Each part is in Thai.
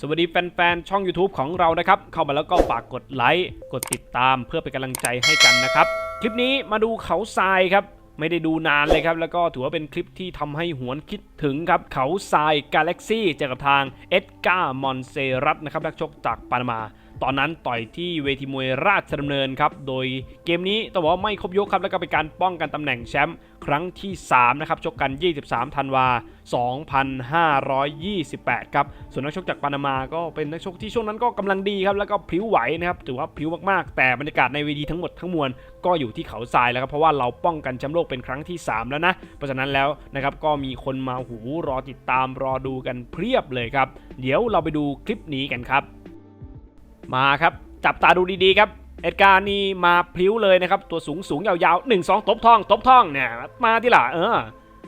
สวัสดีแฟนๆ ช่อง YouTube ของเรานะครับ เข้ามาแล้วก็ฝากกดไลค์ กดติดตามเพื่อเป็นกำลังใจให้กันนะครับ คลิปนี้มาดูเขาทรายครับ ไม่ได้ดูนานเลยครับ แล้วก็ถือว่าเป็นคลิปที่ทำให้หวนคิดถึงครับ เขาทรายกาแล็กซี่เจอกับทางเอ็ดการ์มอนเซรัตนะครับนักชกจากปานามา ตอนนั้นต่อยที่เวทีมวยราชดำเนินครับ โดยเกมนี้ต้องบอกว่าไม่ครบยกครับ แล้วก็เป็นการป้องกันตำแหน่งแชมป์ครั้งที่ 3 นะครับ ชกกัน 23 ธันวา 2528 ครับ ส่วนนักชกจากปานามาก็เป็นนักชกที่ช่วงนั้นก็กำลังดีครับ แล้วก็พลิ้วไหวนะครับ ถือว่าพลิ้วมากๆ แต่บรรยากาศในเวทีทั้งหมดทั้งมวลก็อยู่ที่เขาทรายแล้วครับ เพราะว่าเราป้องกันแชมป์โลกเป็นครั้งที่ 3 แล้วนะ เพราะฉะนั้นแล้วนะครับก็มีคนมาหูรอติดตามรอดูกันเพียบเลยครับ เดี๋ยวเราไปดูคลิปนี้กันครับ มาครับ จับตาดูดีๆครับ เอ็ดการ์นี่มาพลิ้วเลยนะครับ ตัวสูงสูงยาวๆ1 2ตบท่อง ตบท่องเนี่ยมาที่หล่ะเออ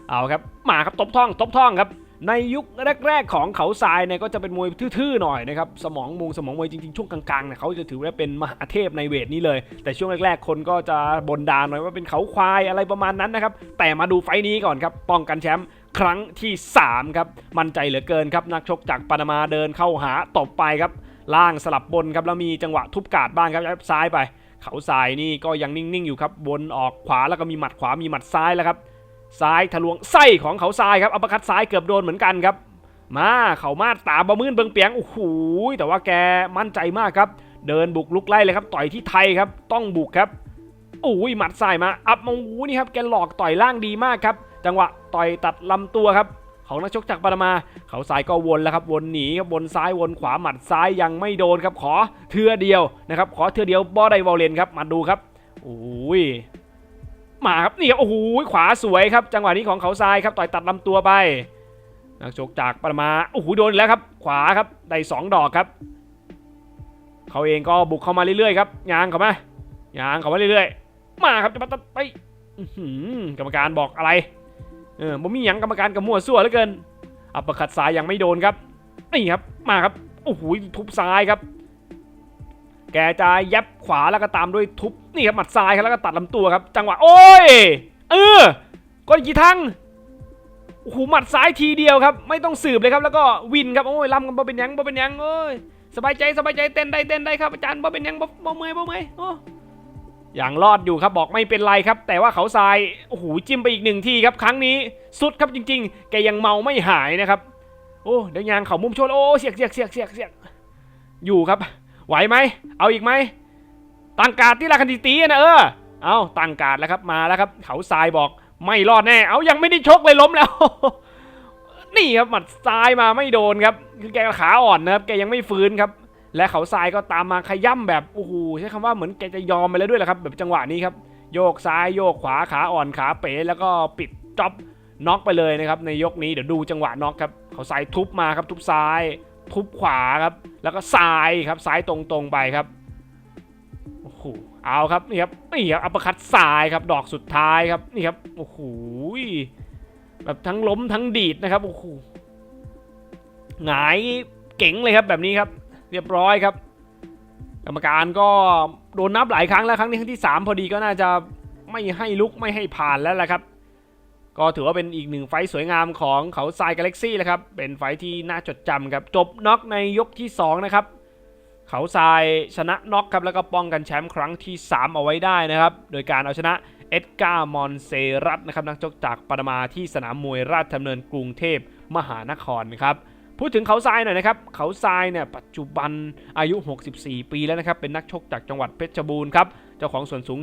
เอาครับมาครับตบท่อง ตบท่องครับ ในยุคแรก ๆ ของเขาทรายเนี่ยก็จะเป็นมวยทื่อๆหน่อยนะครับสมองมุงสมองมวยจริงๆช่วงกลางๆเนี่ยเขาจะถือว่าเป็นมหาเทพในเวทนี้เลย แต่ช่วงแรกๆ คนก็จะบนดาหน่อยว่าเป็นเขาควายอะไรประมาณนั้นนะครับแต่มาดูไฟนี้ก่อนครับป้องกันแชมป์ครั้งที่ 3 ครับ มั่นใจเหลือเกินครับ นักชกจากปานามาเดินเข้าหาตบไปครับ ล่างสลับบนครับแล้วมีจังหวะทุบกาดบ้างครับซ้ายไป เขาทรายนี่ก็ยังนิ่งๆอยู่ครับบนออกขวาแล้วก็มีหมัดขวามีหมัดซ้ายแล้วครับซ้ายทะลวงไส้ของเขาทรายครับอัปร์คัดซ้ายเกือบโดนเหมือนกันครับ มาเขามาตาบะมื่นเบิงเปียงโอ้โหแต่ว่าแกมั่นใจมากครับ เดินบุกลุกไล่เลยครับ ต่อยที่ไทยครับ ต้องบุกครับโอ้ยหมัดซ้ายมา อัพมาโอ้โหนี่ครับแกหลอกต่อยล่างดีมากครับ จังหวะต่อยตัดลำตัวครับ ของนักชกจากปานามา เขาซ้ายก็วนแล้วครับวนหนีครับวนซ้ายวนขวาหมัดซ้ายยังไม่โดนครับขอเทือเดียวนะครับขอเทือเดียวบอได้วอลเลนครับมาดูครับโอ้ยมาครับนี่ครับโอ้โหขวาสวยครับ จังหวะนี้ของเขาซ้ายครับต่อยตัดลำตัวไปนักชกจากปานามาโอ้โหโดนแล้วครับ ขวาครับได้สองดอกครับเขาเองก็บุกเข้ามาเรื่อยๆครับยางเข้ามายางเข้ามาเรื่อยๆ มาครับจะมาตัดไปกรรมการบอกอะไร เออบ่มีหยังกรรมการกับมั่วซั่วเหลือเกิน อัปเปอร์คัดซ้ายยังไม่โดนครับ นี่ครับ มาครับ โอ้โห ทุบซ้ายครับ แกจะยับขวาแล้วก็ตามด้วยทุบ นี่ครับหมัดซ้ายครับแล้วก็ตัดลำตัวครับ จังหวะ โอ้ย เออก็กี่ทั้งโอ้โหหมัดซ้ายทีเดียวครับ ไม่ต้องสืบเลยครับ แล้วก็วินครับ โอ้ยลำกันบ่เป็นยังบ่เป็นยังโอ้ย สบายใจสบายใจเต้นได้เต้นได้ครับอาจารย์บ่เป็นยังบ่บ่เมื่อยบ่เมื่อยโอ้ อย่างรอดอยู่ครับบอกไม่เป็นไรครับ แต่ว่าเขาทรายโอ้โหจิ้มไปอีกหนึ่งทีครับ ครั้งนี้สุดครับจริง ๆ แกยังเมาไม่หายนะครับ โอ้เดี๋ยวยางเขามุมชนโอ้เสียกเสียกเสียกเสียกเสียกอยู่ครับ ไหวไหมเอาอีกไหมตังการที่ราคันตีตีนะเออเอาตังการแล้วครับมาแล้วครับ เขาทรายบอกไม่รอดแน่ เอายังไม่ได้ชกเลยล้มแล้ว นี่ครับหมัดซ้ายมาไม่โดนครับ คือแกขาอ่อนนะครับ แกยังไม่ฟื้นครับ และเขาทรายก็ตามมาขย่ำแบบโอ้โหใช้คำว่าเหมือนแกจะยอมไปแล้วด้วยแหละครับ แบบจังหวะนี้ครับ โยกซ้ายโยกขวาขาอ่อนขาเป๋แล้วก็ปิดจ็อบน็อกไปเลยนะครับ ในยกนี้เดี๋ยวดูจังหวะน็อกครับเขาทรายทุบมาครับทุบซ้าย ทุบขวาครับ แล้วก็ซ้ายครับซ้ายตรงๆไปครับโอ้โหเอาครับนี่ครับนี่ครับอัปคัตซ้ายครับ ดอกสุดท้ายครับนี่ครับโอ้โหแบบทั้งล้มทั้งดีดนะครับโอ้โหหงายเก๋งเลยครับแบบนี้ครับ เรียบร้อยครับ กรรมการก็โดนนับหลายครั้งแล้วครั้งนี้ครั้งที่ 3 พอดีก็น่าจะไม่ให้ลุกไม่ให้ผ่านแล้วแหละครับ ก็ถือว่าเป็นอีกหนึ่งไฟสวยงามของเขาทรายกาแล็กซี่นะครับ เป็นไฟที่น่าจดจำครับ จบน็อกในยกที่ 2 นะครับ เขาทรายชนะน็อกครับแล้วก็ป้องกันแชมป์ครั้งที่ 3 เอาไว้ได้นะครับ โดยการเอาชนะเอ็ดการ์มอนเซรัตนะครับนักชกจากปานามาที่สนามมวยราชดำเนินกรุงเทพมหานครนะครับ พูดถึงเขาทรายหน่อยนะครับ เขาทรายเนี่ยปัจจุบันอายุ 64 ปีแล้วนะครับ เป็นนักชกจากจังหวัดเพชรบูรณ์ครับ เจ้าของส่วนสูง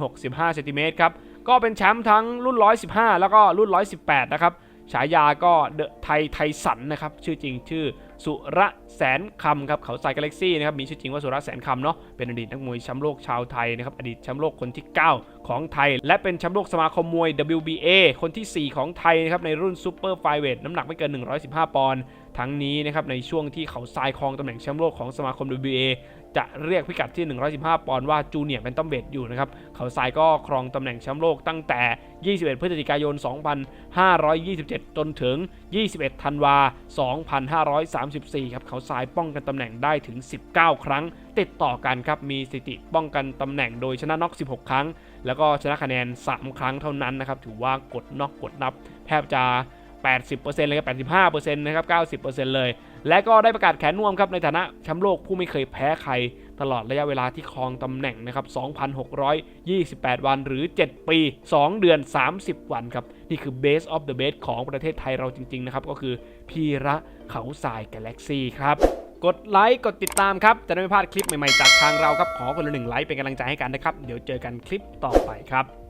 165เซนติเมตรครับ ก็เป็นแชมป์ทั้งรุ่น 115 แล้วก็รุ่น 118 นะครับ ฉายาก็เดอะไทยไทสันนะครับ ชื่อจริงชื่อสุระแสนคำครับเขาทรายกาแล็กซี่นะครับมีชื่อจริงว่าสุระแสนคำเนาะเป็นอดีตนักมวยแชมป์โลกชาวไทยนะครับอดีตแชมป์โลกคนที่ 9 ของไทย และเป็นแชมป์โลกสมาคมมวย WBA คนทีสี่ 4 ของไทยนะครับในรุ่นซูเปอร์ไฟเวทน้ำหนักไม่เกิน 115 ปอนด์ทั้งนี้นะครับในช่วงที่เขาทรายครองตำแหน่งแชมป์โลกของสมาคม WBA จะเรียกพิกัดที่ 115 ปอนด์ว่าจูเนียร์แบนตัมเวทอยู่นะครับ เขาทรายก็ครองตำแหน่งแชมป์โลกตั้งแต่ 21 พฤศจิกายน 2527 จนถึง 21 ธันวา 2534 ครับ เขาทรายป้องกันตำแหน่งได้ถึง 19 ครั้ง ติดต่อกันครับ มีสถิติป้องกันตำแหน่งโดยชนะน็อก 16 ครั้ง แล้วก็ชนะคะแนน 3 ครั้งเท่านั้นนะครับ ถือว่ากดน็อกกดนับ แทบจะ 80%เลยครับ85%นะครับ 90%เลย และก็ได้ประกาศแขนนวมครับในฐานะแชมป์โลกผู้ไม่เคยแพ้ใคร ตลอดระยะเวลาที่ครองตำแหน่งนะครับ 2,628 วันหรือ 7 ปี 2 เดือน 30 วันครับ นี่คือ Base of the Base ของประเทศไทยเราจริง ๆ นะครับ ก็คือพีระเขาทรายกาแล็กซี่ครับกดไลค์กดติดตามครับ จะได้ไม่พลาดคลิปใหม่ ๆ จากทางเราครับ ขอคนละหนึ่งไลค์เป็นกำลังใจให้กันนะครับ เดี๋ยวเจอกันคลิปต่อไปครับ